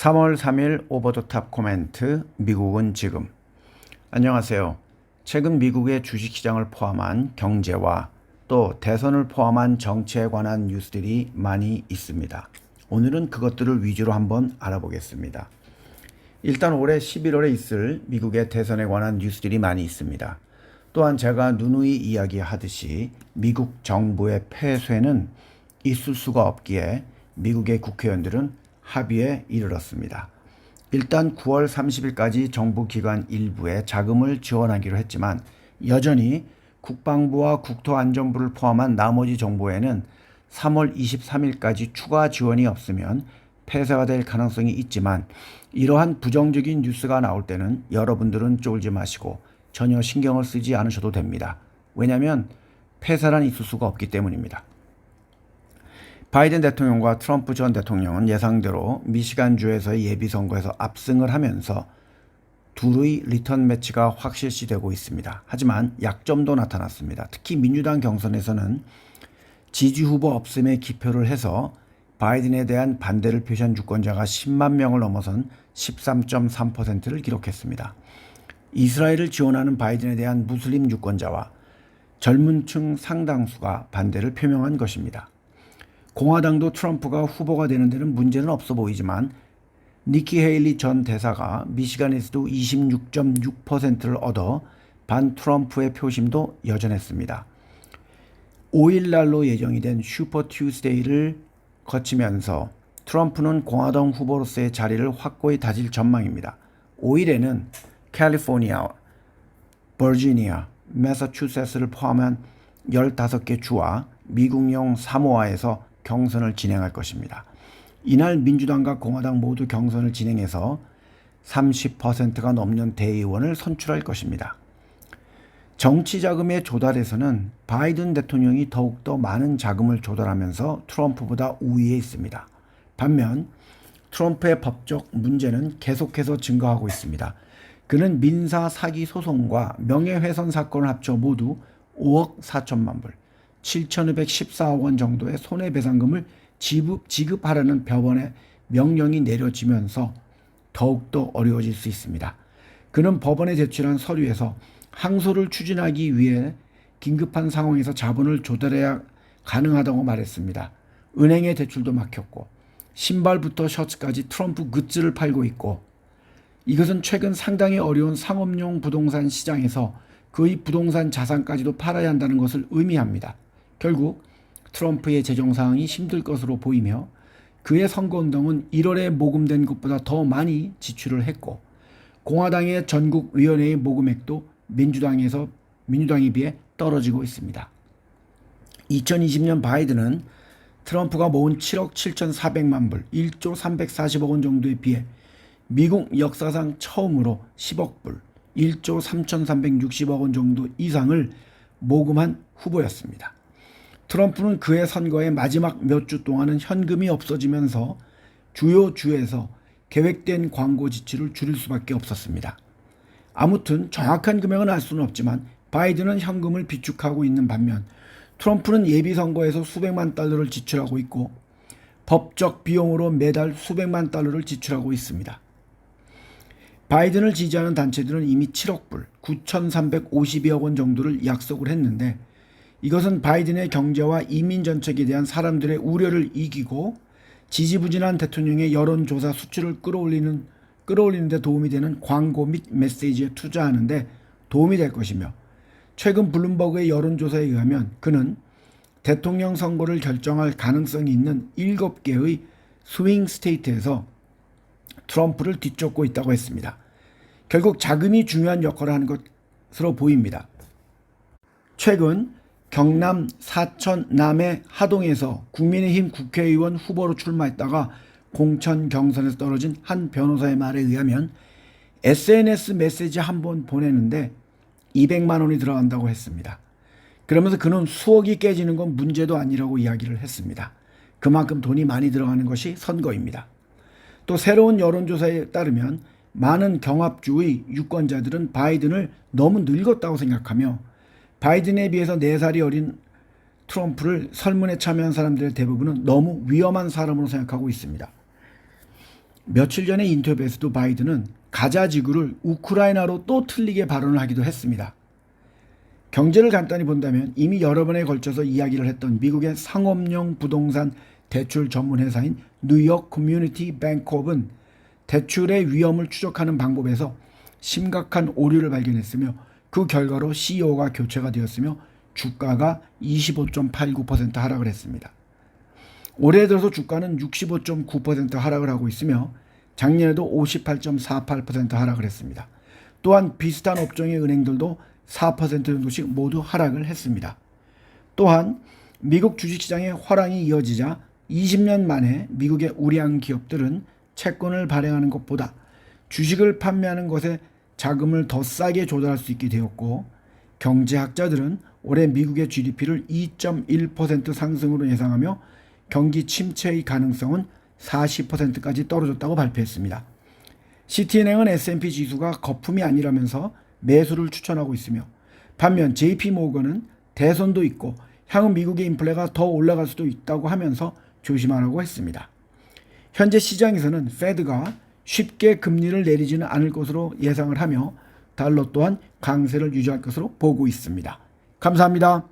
3월 3일 오버 더탑 코멘트 미국은 지금 안녕하세요. 최근 미국의 주식시장을 포함한 경제와 또 대선을 포함한 정치에 관한 뉴스들이 많이 있습니다. 오늘은 그것들을 위주로 한번 알아보겠습니다. 일단 올해 11월에 있을 미국의 대선에 관한 뉴스들이 많이 있습니다. 또한 제가 누누이 이야기하듯이 미국 정부의 폐쇄는 있을 수가 없기에 미국의 국회의원들은 합의에 이르렀습니다. 일단 9월 30일까지 정부 기관 일부에 자금을 지원하기로 했지만 여전히 국방부와 국토안전부를 포함한 나머지 정부에는 3월 23일까지 추가 지원이 없으면 폐쇄가 될 가능성이 있지만 이러한 부정적인 뉴스가 나올 때는 여러분들은 쫄지 마시고 전혀 신경을 쓰지 않으셔도 됩니다. 왜냐하면 폐쇄란 있을 수가 없기 때문입니다. 바이든 대통령과 트럼프 전 대통령은 예상대로 미시간주에서의 예비선거에서 압승을 하면서 둘의 리턴 매치가 확실시되고 있습니다. 하지만 약점도 나타났습니다. 특히 민주당 경선에서는 지지 후보 없음에 기표를 해서 바이든에 대한 반대를 표시한 유권자가 10만 명을 넘어선 13.3%를 기록했습니다. 이스라엘을 지원하는 바이든에 대한 무슬림 유권자와 젊은 층 상당수가 반대를 표명한 것입니다. 공화당도 트럼프가 후보가 되는 데는 문제는 없어 보이지만 니키 헤일리 전 대사가 미시간에서도 26.6%를 얻어 반 트럼프의 표심도 여전했습니다. 5일 날로 예정이 된 슈퍼 튜스데이를 거치면서 트럼프는 공화당 후보로서의 자리를 확고히 다질 전망입니다. 5일에는 캘리포니아, 버지니아, 매사추세츠를 포함한 15개 주와 미국령 사모아에서 경선을 진행할 것입니다. 이날 민주당과 공화당 모두 경선을 진행해서 30%가 넘는 대의원을 선출할 것입니다. 정치 자금의 조달에서는 바이든 대통령이 더욱더 많은 자금을 조달하면서 트럼프보다 우위에 있습니다. 반면 트럼프의 법적 문제는 계속해서 증가하고 있습니다. 그는 민사 사기 소송과 명예훼손 사건을 합쳐 모두 5억 4천만 불, 7,214억 원 정도의 손해배상금을 지급, 지급하라는 법원의 명령이 내려지면서 더욱더 어려워질 수 있습니다. 그는 법원에 제출한 서류에서 항소를 추진하기 위해 긴급한 상황에서 자본을 조달해야 가능하다고 말했습니다. 은행의 대출도 막혔고 신발부터 셔츠까지 트럼프 굿즈를 팔고 있고 이것은 최근 상당히 어려운 상업용 부동산 시장에서 그의 부동산 자산까지도 팔아야 한다는 것을 의미합니다. 결국 트럼프의 재정 상황이 힘들 것으로 보이며 그의 선거운동은 1월에 모금된 것보다 더 많이 지출을 했고 공화당의 전국위원회의 모금액도 민주당에서 민주당에 비해 떨어지고 있습니다. 2020년 바이든은 트럼프가 모은 7억 7,400만 불, 1조 340억 원 정도에 비해 미국 역사상 처음으로 10억 불, 1조 3,360억 원 정도 이상을 모금한 후보였습니다. 트럼프는 그의 선거의 마지막 몇 주 동안은 현금이 없어지면서 주요 주에서 계획된 광고 지출을 줄일 수밖에 없었습니다. 아무튼 정확한 금액은 알 수는 없지만 바이든은 현금을 비축하고 있는 반면 트럼프는 예비 선거에서 수백만 달러를 지출하고 있고 법적 비용으로 매달 수백만 달러를 지출하고 있습니다. 바이든을 지지하는 단체들은 이미 7억 불, 9,352억 원 정도를 약속을 했는데 이것은 바이든의 경제와 이민 정책에 대한 사람들의 우려를 이기고 지지부진한 대통령의 여론조사 수치를 끌어올리는 끌어올리는 데 도움이 되는 광고 및 메시지에 투자하는데 도움이 될 것이며 최근 블룸버그의 여론조사에 의하면 그는 대통령 선거를 결정할 가능성이 있는 7개의 스윙 스테이트에서 트럼프를 뒤쫓고 있다고 했습니다. 결국 자금이 중요한 역할을 하는 것으로 보입니다. 최근 경남 사천 남해 하동에서 국민의힘 국회의원 후보로 출마했다가 공천 경선에서 떨어진 한 변호사의 말에 의하면 SNS 메시지 한 번 보내는데 200만 원이 들어간다고 했습니다. 그러면서 그는 수억이 깨지는 건 문제도 아니라고 이야기를 했습니다. 그만큼 돈이 많이 들어가는 것이 선거입니다. 또 새로운 여론조사에 따르면 많은 경합주의 유권자들은 바이든을 너무 늙었다고 생각하며 바이든에 비해서 4살이 어린 트럼프를 설문에 참여한 사람들의 대부분은 너무 위험한 사람으로 생각하고 있습니다. 며칠 전의 인터뷰에서도 바이든은 가자 지구를 우크라이나로 또 틀리게 발언을 하기도 했습니다. 경제를 간단히 본다면 이미 여러 번에 걸쳐서 이야기를 했던 미국의 상업용 부동산 대출 전문 회사인 뉴욕 커뮤니티 뱅크업은 대출의 위험을 추적하는 방법에서 심각한 오류를 발견했으며 그 결과로 CEO가 교체가 되었으며 주가가 25.89% 하락을 했습니다. 올해 들어서 주가는 65.9% 하락을 하고 있으며 작년에도 58.48% 하락을 했습니다. 또한 비슷한 업종의 은행들도 4% 정도씩 모두 하락을 했습니다. 또한 미국 주식시장의 화랑이 이어지자 20년 만에 미국의 우량 기업들은 채권을 발행하는 것보다 주식을 판매하는 것에 자금을 더 싸게 조달할 수 있게 되었고 경제학자들은 올해 미국의 GDP를 2.1% 상승으로 예상하며 경기 침체의 가능성은 40%까지 떨어졌다고 발표했습니다. 시티은행은 S&P 지수가 거품이 아니라면서 매수를 추천하고 있으며 반면 JP 모건은 대선도 있고 향후 미국의 인플레가 더 올라갈 수도 있다고 하면서 조심하라고 했습니다. 현재 시장에서는 페드가 쉽게 금리를 내리지는 않을 것으로 예상을 하며 달러 또한 강세를 유지할 것으로 보고 있습니다. 감사합니다.